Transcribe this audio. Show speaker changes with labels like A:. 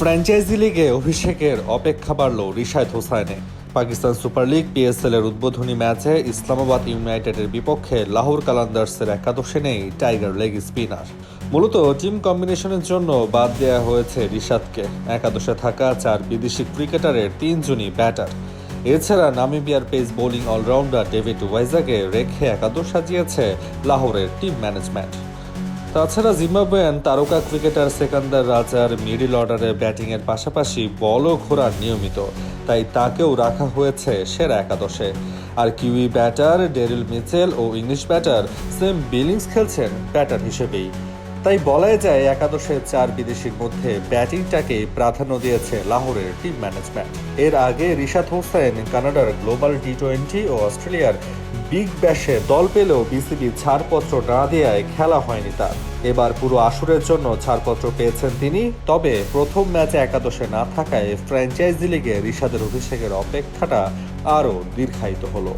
A: Franchise লিগে অভিষেকের অপেক্ষা বাড়ল রিশাদ হোসাইনে পাকিস্তান সুপার লিগ পিএসএল এর উদ্বোধনী ম্যাচে ইসলামাবাদ ইউনাইটেডের বিপক্ষে লাহোর কালান্দার্সের একাদশে নেই টাইগার লেগ স্পিনার। মূলত টিম কম্বিনেশনের জন্য বাদ দেওয়া হয়েছে রিশাদকে। একাদশে থাকা চার বিদেশি ক্রিকেটারের তিনজনই ব্যাটার। এছাড়া নামিবিয়ার পেস বোলিং অলরাউন্ডার ডেভিড ওয়াইজাকে রেখে একাদশ সাজিয়েছে লাহোরের টিম ম্যানেজমেন্ট। তাছাড়া জিম্বাবুয়ান তারকা ক্রিকেটার সেকান্দার রাজার মিডিল অর্ডারে ব্যাটিংয়ের পাশাপাশি বলও ঘোরার নিয়মিত, তাই তাকেও রাখা হয়েছে সেরা একাদশে। আর কিউই ব্যাটার ডেরিল মিচেল ও ইংলিশ ব্যাটার সেম বিলিংস খেলছেন ব্যাটার হিসেবেই। তাই বলাই যায়, একাদশে চার বিদেশির মধ্যে ব্যাটিংটাকে প্রাধান্য দিয়েছে লাহোরের টিম ম্যানেজমেন্ট। এর আগে রিশাদ হোসেন কানাডার গ্লোবাল টি টোয়েন্টি ও অস্ট্রেলিয়ার বিগ ব্যাশে দল পেলেও বিসিবি ছাড়পত্র না দেওয়ায় খেলা হয়নি তার। এবার পুরো আসরের জন্য ছাড়পত্র পেয়েছেন তিনি, তবে প্রথম ম্যাচে একাদশে না থাকায় ফ্র্যাঞ্চাইজি লিগে রিশাদের অভিষেকের অপেক্ষাটা আরও দীর্ঘায়িত হলো।